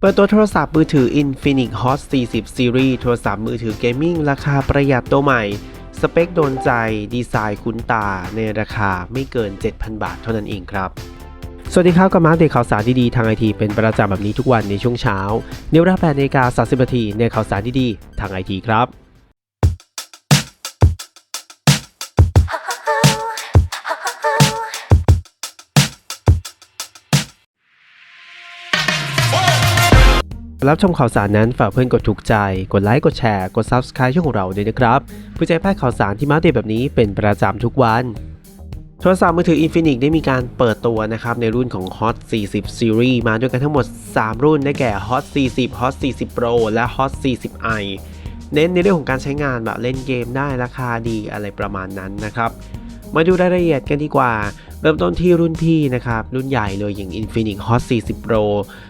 เปิดตัวโทรศัพท์มือถือ Infinix Hot 40 Series โทรศัพท์มือถือเกมมิ่งราคาประหยัดตัวใหม่ สเปคโดนใจ ดีไซน์คุ้นตา ในราคาไม่เกิน 7,000 บาทเท่านั้นเองครับ สวัสดีครับกับมาเดตข่าวสารดีๆ ทางไอทีเป็นประจำแบบนี้ทุกวันในช่วงเช้าในเวลา8นาฬิกา30นาทีในข่าวสารดีๆ ทางไอทีครับ รับชมข่าวสารนั้นฝากเพื่อนกดถูกใจ กดไลค์ กดแชร์ กด Subscribe ช่องของเราด้วยนะครับเพื่อจะให้พลาดข่าวสารที่มาอัปเดตแบบนี้เป็นประจำทุกวันโทรศัพท์มือถือ Infinix ได้มีการเปิดตัวนะครับในรุ่นของ Hot 40 Series มาด้วยกันทั้งหมด 3 รุ่นได้แก่ Hot 40 Hot 40 Pro และ Hot 40i เน้นในเรื่องของการใช้งานแบบเล่นเกมได้ราคาดีอะไรประมาณนั้นนะครับ มาดูรายละเอียดกันดีกว่า เริ่มต้นที่รุ่นพี่นะครับ รุ่นใหญ่เลยอย่าง Infinix Hot 40 Pro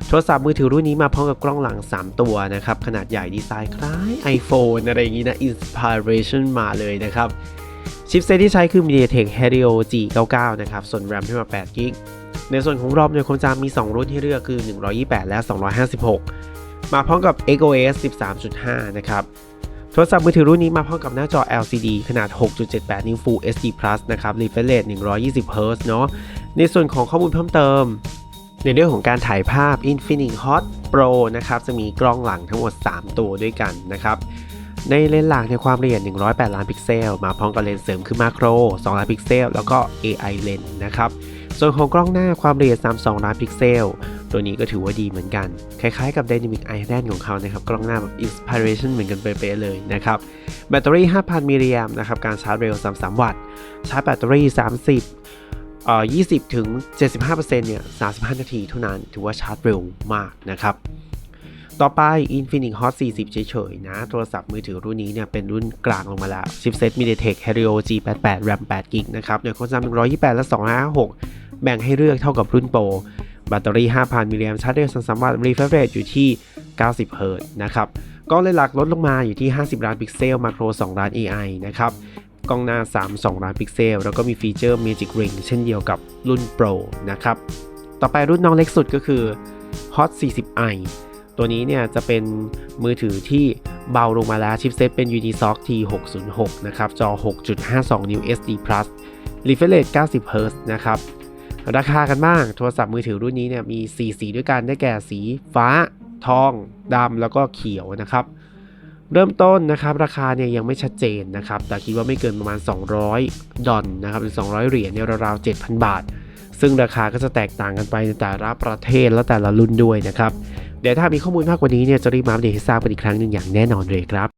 โทรศัพท์มือถือรุ่นนี้มาพร้อมกับกล้องหลัง 3 ตัวนะครับ ขนาดใหญ่ดีไซน์คล้าย iPhone อะไรอย่างนี้นะ Inspiration มาเลยนะครับชิปเซตที่ใช้คือ MediaTek Helio G99 นะครับ ส่วน RAM ให้มา8 g b ในส่วนของรอบเนี่ยคงจะมี 2 รุ่นให้เลือกคือ 128 และ 256 มาพร้อมกับ XOS 13.5 นะครับ ทรศัพท์มือถือรุ่นนี้มาพร้อมกับหน้าจอ LCD ขนาด 6.78 นิ้ว Full HD Plus นะครับ refresh rate 120 Hz เนาะ ในส่วนของข้อมูลเพิ่มเติม ในเรื่องของการถ่ายภาพ Infinix Hot Pro นะครับ จะมีกล้องหลังทั้งหมด 3 ตัวด้วยกันนะครับ ในเลนส์หลักในความละเอียด 108 ล้านพิกเซล มาพร้อมกับเลนส์เสริมคือมาโคร 2 ล้านพิกเซล แล้วก็ AI เลนส์นะครับ ส่วนของกล้องหน้าความละเอียด 32 ล้านพิกเซล ตัวนี้ก็ถือว่าดีเหมือนกัน คล้ายๆกับ Dynamic Island ของเขานะครับ กล้องหน้าแบบ Inspiration เหมือนกันเป๊ะๆเลยนะครับ แบตเตอรี่ 5,000 มิลลิแอมป์นะครับ การชาร์จเร็ว 33 วัตต์ ชาร์จแบตเตอรี่ 30เอ่อ20 ถึง 75%เนี่ย 35 นาทีเท่านั้น ถือว่าชาร์จเร็วมากนะครับต่อไป Infinix Hot 40 เฉยๆ นะ โทรศัพท์มือถือรุ่นนี้เนี่ย เป็นรุ่นกลางลงมาแล้วชิปเซ็ต MediaTek Helio G88 RAM 8 g b นะครับโดยครงสร้าง128 และ 256 แบ่งให้เลือกเท่ากับรุ่นโปร แบตเตอรี่ 5,000 มิลลิแอมป์ชาร์จเร็ว33วัตต์ refresh rate อยู่ที่ 90 เฮิร์ต์นะครับ กล้องเลนส์หลักลดลงมาอยู่ที่ 50 ล้านพิกเซล มาโคร 2 ล้าน AI นะครับ กล้องหน้า 32 ล้านพิกเซล แล้วก็มีฟีเจอร์ Magic Ring เช่นเดียวกับรุ่น Pro นะครับ ต่อไปรุ่นน้องเล็กสุดก็คือ Hot 40i ตัวนี้เนี่ยจะเป็นมือถือที่เบาลงมาแล้วชิปเซตเป็น Unisoc T606 นะครับ จอ 6.52 นิ้ว SD Plus refresh rate 90 Hz นะครับ ราคากันบ้าง โทรศัพท์มือถือรุ่นนี้เนี่ยมี 4 สีด้วยกัน ได้แก่สีฟ้า ทองดำแล้วก็เขียวนะครับ เริ่มต้นนะครับ ราคาเนี่ยยังไม่ชัดเจนนะครับ แต่คิดว่าไม่เกินประมาณ 200 ดอลนะครับหรือ 200 เหรียญเนี่ยราวๆ 7,000 บาท ซึ่งราคาก็จะแตกต่างกันไปในแต่ละประเทศและแต่ละรุ่นด้วยนะครับ เดี๋ยวถ้ามีข้อมูลมากกว่านี้เนี่ยจะรีบมาอัปเดตให้ทราบกันอีกครั้งหนึ่งอย่างแน่นอนเลยครับ